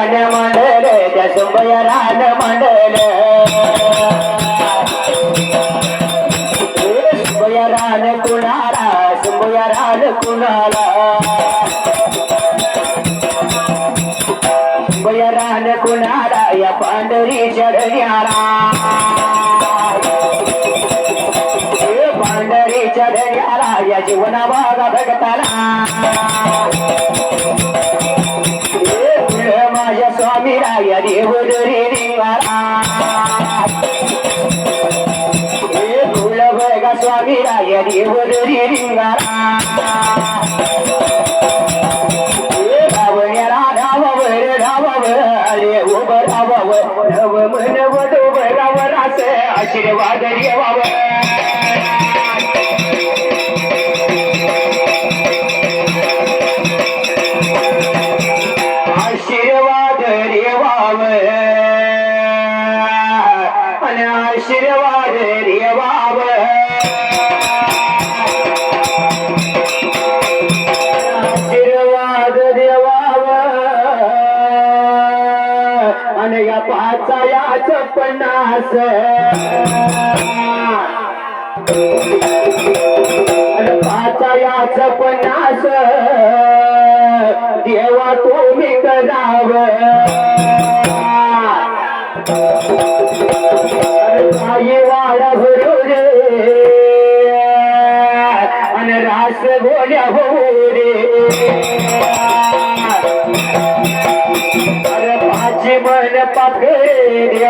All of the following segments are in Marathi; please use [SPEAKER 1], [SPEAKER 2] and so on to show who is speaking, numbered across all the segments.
[SPEAKER 1] रान मंडल त्या सुंबय रान मंडल सुंबय रान कुणाला? सुंबय रान कुणाला? सुंबय रान कुणाला या पांढरी चढण्याला हे पांढरी चढण्याला या जीवना भागा भगताला. स्वामी राया देव रिंगारा पन्नास. आणि पन्नास. देवा तुम्ही करावं.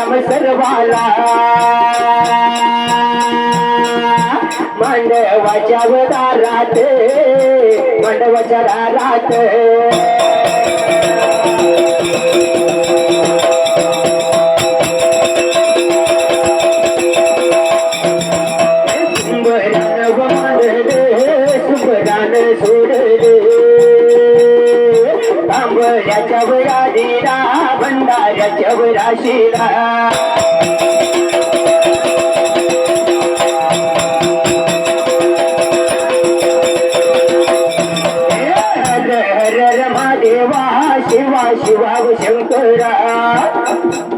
[SPEAKER 1] रम सर्वाला मांडवाच्या दारात मांडवाच्या दारात. तांबड्याच्या वराडीला भंडाऱ्याच्या वराशीला. हर हर महादेवा शिवा शिवा व शंकरा.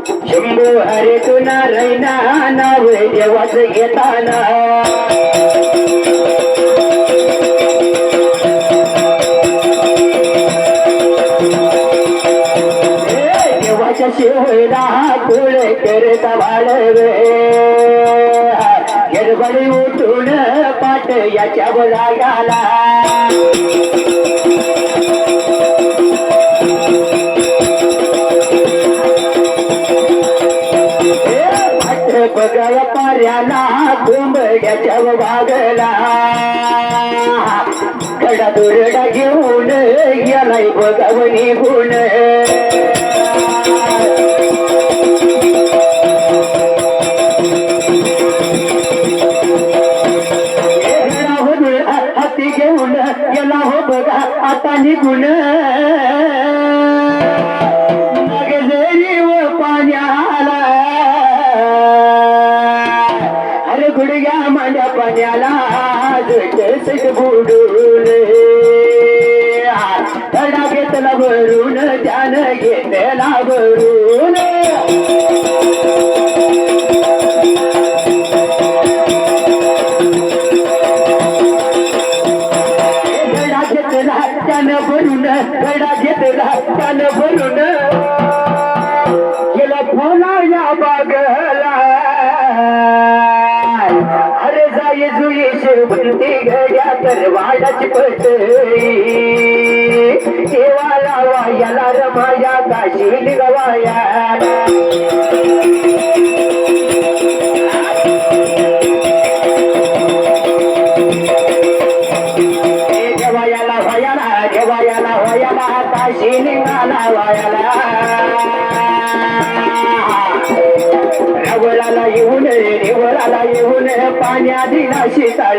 [SPEAKER 1] शंभू हरे तुना नारायणा नाव देवाच घेताना. कुळ करता बाळवे. गडबडी उठून पाट याच्या बोलागाला पाठ बघाया पाऱ्याला कुंबड्याच्या भागला कडा दुरडा घेऊन गेलाय बघावणी गुण गेला हो बघा आता निघून. मग जरी व पाण्याला. अरे गुडघ्या माझ्या पाण्याला जट बुडून. तडा घेतला भरून त्यानं घेतला भरून पागला अरे जाई जुई शेवंती घड्या तर वाडाची पटई देवाला वायाला रमाया काशी गवाया. रवळाला येऊन रेवळाला येऊन पाण्या दिला शिताळ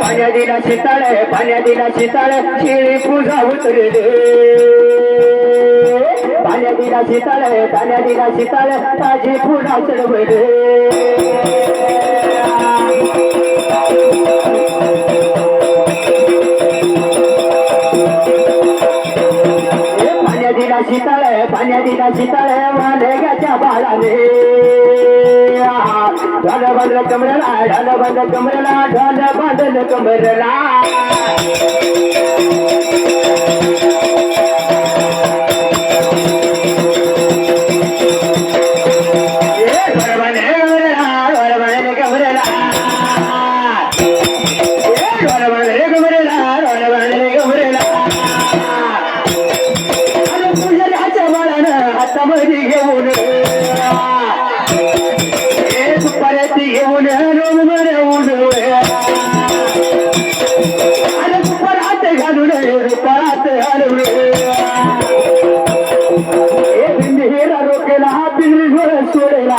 [SPEAKER 1] पाण्या दिला शिताळ पाण्या दिला शिताळ शिळी पूजा उतरले पाण्या दिला शीतल पाण्या दिला शीतल ताजी पुन्हा चढवले पाण्या दिला शिताळ पाण्या दिला शिताळ वानग्याच्या बाळाने ढाल बंद कमरला ढाल बंद कमरला ढाल बंद कमरला. बाळानं घेऊन हे सुपाऱ्याची घेऊन रोमवर उडवे अरे घालून रुपारात घालून हे भिंडीला रोकेला पिंगळीवर सोडला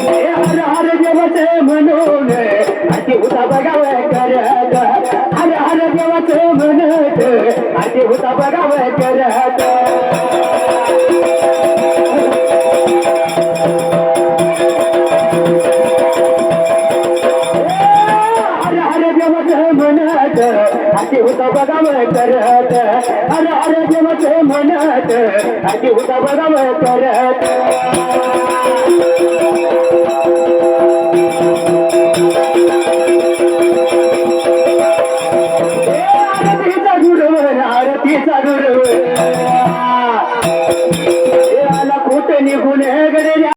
[SPEAKER 1] हे हर हर देवाचे म्हणून अति होता बघाव करत हर हर देवाचे म्हणत अति होता बघाव करत. अति होता बघाव करत. हर हर देवाचे म्हणत. अति होता बघाव करत. आरतीचा गुरुवर आरतीचा गुरुवर. कुठे निघून गडे